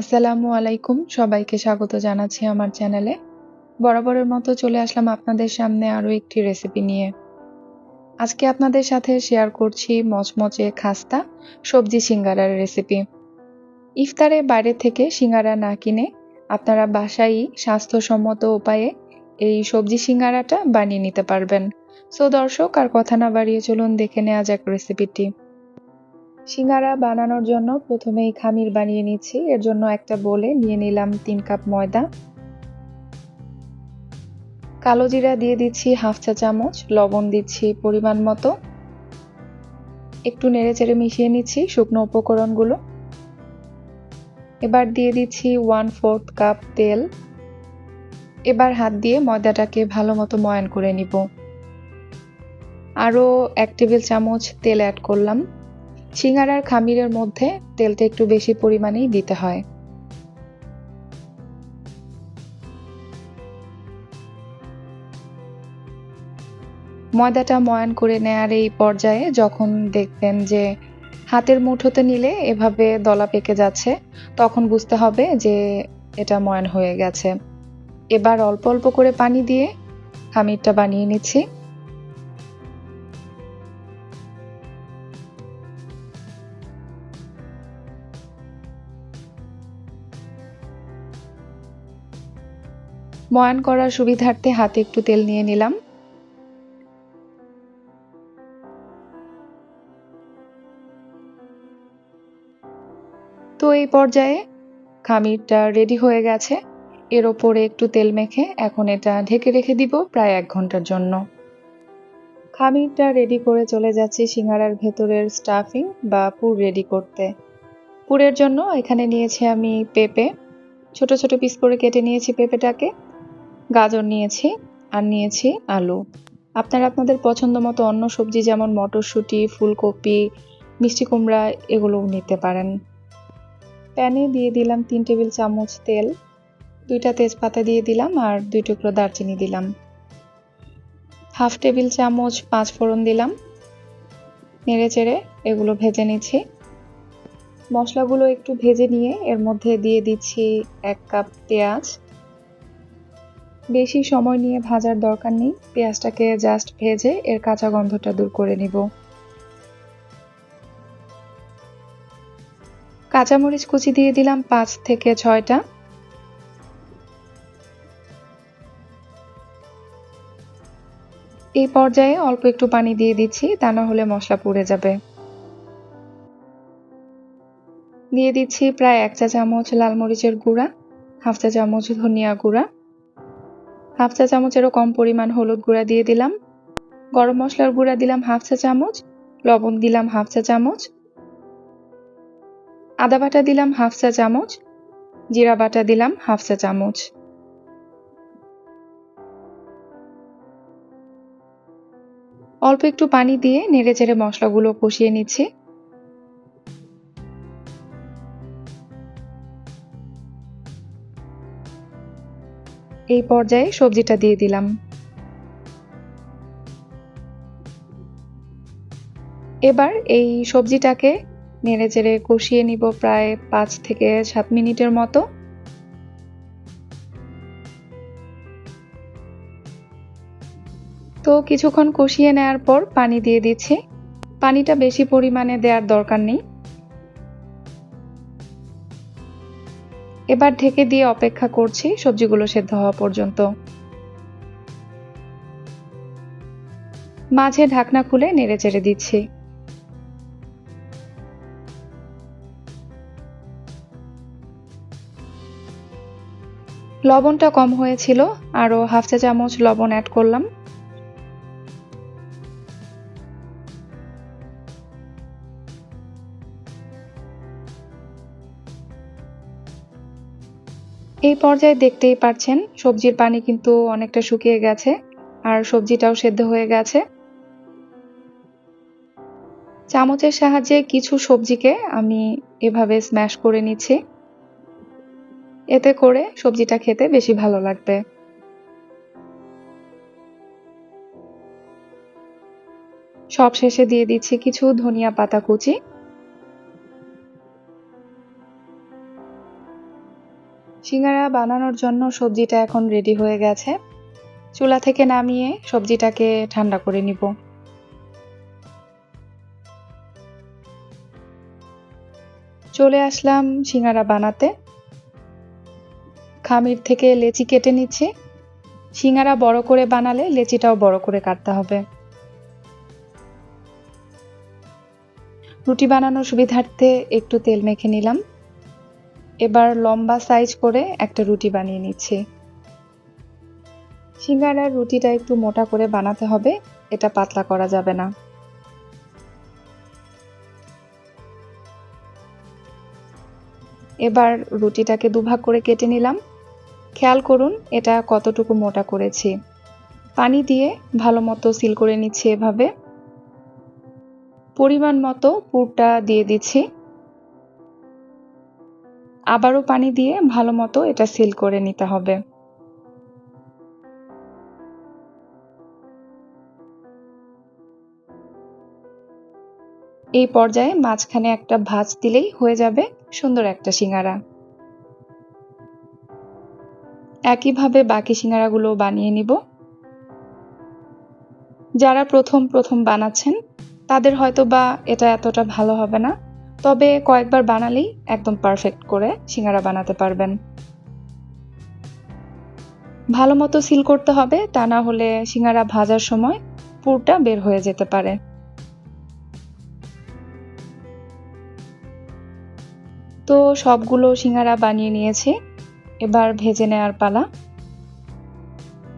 আসসালামু আলাইকুম। সবাইকে স্বাগত জানাচ্ছি আমার চ্যানেলে। বরাবরের মতো চলে আসলাম আপনাদের সামনে আরও একটি রেসিপি নিয়ে। আজকে আপনাদের সাথে শেয়ার করছি মচমচে খাস্তা, সবজি সিঙ্গারার রেসিপি ইফতারে বাইরে থেকে সিঙ্গারা না কিনে আপনারা বাসায় স্বাস্থ্যসম্মত উপায়ে এই সবজি সিঙ্গারাটা বানিয়ে নিতে পারবেন। সো দর্শক, আর কথা না বাড়িয়ে চলুন দেখে নেওয়া যাক রেসিপিটি সিঙ্গারা বানানোর জন্য প্রথমেই খামির বানিয়ে নিচ্ছি। এর জন্য একটা বলে নিয়ে নিলাম তিন কাপ ময়দা। কালো জিরা দিয়ে দিচ্ছি হাফ চা চামচ, লবণ দিচ্ছি পরিমাণ মতো। একটু নেড়ে চেড়ে মিশিয়ে নিচ্ছি শুকনো উপকরণগুলো। এবার দিয়ে দিচ্ছি ওয়ান ফোর্থ কাপ তেল। এবার হাত দিয়ে ময়দাটাকে ভালো মতো ময়ান করে নিব। আরও এক টেবিল চামচ তেল অ্যাড করলাম। সিঙ্গারার খামিরের মধ্যে তেলটা একটু বেশি পরিমাণেই দিতে হয়। ময়দাটা ময়ান করে নেয়ার এই পর্যায়ে যখন দেখবেন যে হাতের মুঠোতে নিলে এভাবে দলা পেকে যাচ্ছে, তখন বুঝতে হবে যে এটা ময়ান হয়ে গেছে। এবার অল্প অল্প করে পানি দিয়ে খামিরটা বানিয়ে নিচ্ছি। ময়ান করার সুবিধার্থে হাতে একটু তেল নিয়ে নিলাম। তো এই পর্যায়ে খামিরটা রেডি হয়ে গেছে। এর ওপরে একটু তেল মেখে এখন এটা ঢেকে রেখে দিব প্রায় এক ঘণ্টার জন্য। খামিরটা রেডি করে চলে যাচ্ছি সিঙ্গারার ভেতরের স্টাফিং বা পুর রেডি করতে। পুরের জন্য এখানে নিয়েছি আমি পেঁপে। ছোট ছোট পিস করে কেটে নিয়েছি পেঁপেটাকে। গাজর নিয়েছি, আর নিয়েছি আলু। আপনারা আপনাদের পছন্দ মতো অন্য সবজি যেমন মটরশুঁটি, ফুলকপি, মিষ্টি কুমড়া, এগুলোও নিতে পারেন। প্যানে দিয়ে দিলাম তিন টেবিল চামচ তেল, দুইটা তেজপাতা দিয়ে দিলাম আর দুই টুকরো দারচিনি দিলাম। হাফ টেবিল চামচ পাঁচ ফোড়ন দিলাম। নেড়ে চেড়ে এগুলো ভেজে নিচ্ছি। মশলাগুলো একটু ভেজে নিয়ে এর মধ্যে দিয়ে দিচ্ছি এক কাপ পেঁয়াজ বেশি সময় নিয়ে ভাজার দরকার নেই। পেঁয়াজটাকে জাস্ট ভেজে এর কাঁচা গন্ধটা দূর করে নিব। কাঁচামরিচ কুচি দিয়ে দিলাম পাঁচ থেকে ছয়টা। এই পর্যায়ে অল্প একটু পানি দিয়ে দিচ্ছি, তা না হলে মশলা পুড়ে যাবে। দিয়ে দিচ্ছি প্রায় এক চা চামচ লাল মরিচের গুঁড়া, হাফ চা চামচ ধনিয়া গুঁড়া। হাফ চা চামচেরও কম পরিমাণ হলুদ গুঁড়া দিয়ে দিলাম। গরম মশলার গুঁড়া দিলাম হাফ চা চামচ, লবণ দিলাম হাফ চা চামচ, আদা বাটা দিলাম হাফ চা চামচ, জিরা বাটা দিলাম হাফ চা চামচ। অল্প একটু পানি দিয়ে নেড়ে চেড়ে মশলাগুলো কষিয়ে নিচ্ছি। এই পর্যায়ে সবজিটা দিয়ে দিলাম। এবার এই সবজিটাকে নেড়ে চেড়ে কষিয়ে নিব প্রায় পাঁচ থেকে সাত মিনিটের মতো। তো কিছুক্ষণ কষিয়ে নেওয়ার পর পানি দিয়ে দিচ্ছি। পানিটা বেশি পরিমাণে দেওয়ার দরকার নেই। এবার ঢেকে দিয়ে অপেক্ষা করছি সবজিগুলো সেদ্ধ হওয়া পর্যন্ত। মাঝে ঢাকনা খুলে নেড়ে চেড়ে দিচ্ছি। লবণটা কম হয়েছিল, আরও হাফ চা চামচ লবণ অ্যাড করলাম। এই পর্যায়ে দেখতেই পাচ্ছেন সবজির পানি কিন্তু অনেকটা শুকিয়ে গেছে আর সবজিটাও সেদ্ধ হয়ে গেছে। চামচের সাহায্যে কিছু সবজিকে আমি এভাবে স্ম্যাশ করে নিচ্ছি। এতে করে সবজিটা খেতে বেশি ভালো লাগবে। সব শেষে দিয়ে দিচ্ছি কিছু ধনিয়া পাতা কুচি। সিঙ্গারা বানানোর জন্য সবজিটা এখন রেডি হয়ে গেছে। চুলা থেকে নামিয়ে সবজিটাকে ঠান্ডা করে নিব। চলে আসলাম সিঙ্গারা বানাতে। খামির থেকে লেচি কেটে নিচ্ছি। সিঙ্গারা বড় করে বানালে লেচিটাও বড় করে কাটতে হবে। রুটি বানানোর সুবিধার্থে একটু তেল মেখে নিলাম। এবার লম্বা সাইজ করে একটা রুটি বানিয়ে নিচ্ছি। সিঙ্গারার রুটিটা একটু মোটা করে বানাতে হবে, এটা পাতলা করা যাবে না। এবার রুটিটাকে দুভাগ করে কেটে নিলাম। খেয়াল করুন, এটা কতটুকু মোটা করেছি। পানি দিয়ে ভালো মতো সিল করে নিচ্ছি এভাবে। পরিমাণ মতো পুরটা দিয়ে দিচ্ছি। আবারও পানি দিয়ে ভালো মতো এটা সিল করে নিতে হবে। এই পর্যায়ে মাঝখানে একটা ভাঁজ দিলেই হয়ে যাবে সুন্দর একটা সিঙ্গারা। একইভাবে বাকি সিঙ্গারাগুলো বানিয়ে নিব। যারা প্রথম প্রথম বানাচ্ছেন, তাদের হয়তো বা এটা এতটা ভালো হবে না। তবে কয়েকবার বানালেই একদম পারফেক্ট করে সিঙ্গারা বানাতে পারবেন। ভালো মতো সিল করতে হবে, তা না হলে সিঙ্গারা ভাজার সময় পুরটা বের হয়ে যেতে পারে। তো সবগুলো সিঙ্গারা বানিয়ে নিয়েছি, এবার ভেজে নেওয়ার পালা।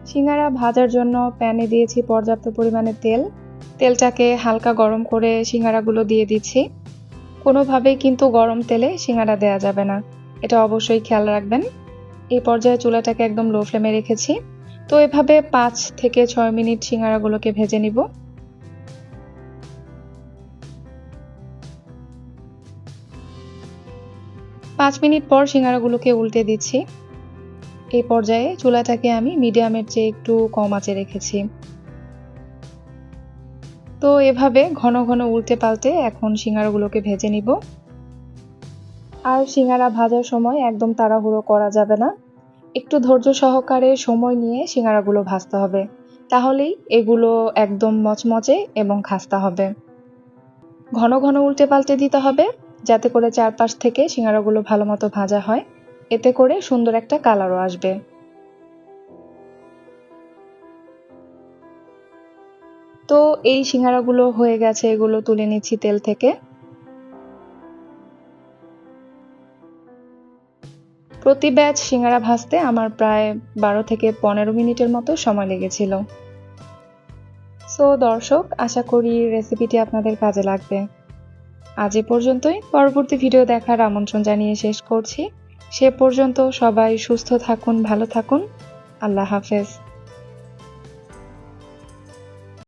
সিঙ্গারা ভাজার জন্য প্যানে দিয়েছি পর্যাপ্ত পরিমাণে তেল। তেলটাকে হালকা গরম করে সিঙ্গারাগুলো দিয়ে দিচ্ছি। কোনোভাবেই কিন্তু গরম তেলে সিঙ্গারা দেওয়া যাবে না। এটা অবশ্যই খেয়াল রাখবেন। এই পর্যায়ে চুলাটাকে একদম লো ফ্লেমে রেখেছি। তো এভাবে পাঁচ থেকে ছয় মিনিট সিঙ্গারাগুলোকে ভেজে নিব। পাঁচ মিনিট পর সিঙ্গারাগুলোকে উল্টে দিচ্ছি। এই পর্যায়ে চুলাটাকে আমি মিডিয়ামের চেয়ে একটু কম আঁচে রেখেছি। তো এভাবে ঘন ঘন উল্টে পাল্টে এখন সিঙ্গারাগুলোকে ভেজে নিব। আর সিঙ্গারা ভাজার সময় একদম তাড়াহুড়ো করা যাবে না। একটু ধৈর্য সহকারে সময় নিয়ে সিঙ্গারাগুলো ভাজতে হবে। তাহলেই এগুলো একদম মচমচে এবং খাস্তা হবে। ঘন ঘন উল্টে পাল্টে দিতে হবে যাতে করে চারপাশ থেকে সিঙ্গারাগুলো ভালো মতো ভাজা হয়। এতে করে সুন্দর একটা কালারও আসবে। তো এই সিঙ্গারাগুলো হয়ে গেছে, এগুলো তুলে নিচ্ছি তেল থেকে। প্রতি ব্যাচ সিঙ্গারা ভাজতে আমার প্রায় বারো থেকে পনেরো মিনিটের মতো সময় লেগেছিল। সো দর্শক, আশা করি রেসিপিটি আপনাদের কাজে লাগবে। আজ এ পর্যন্তই। পরবর্তী ভিডিও দেখার আমন্ত্রণ জানিয়ে শেষ করছি। সে পর্যন্ত সবাই সুস্থ থাকুন, ভালো থাকুন। আল্লাহ হাফেজ।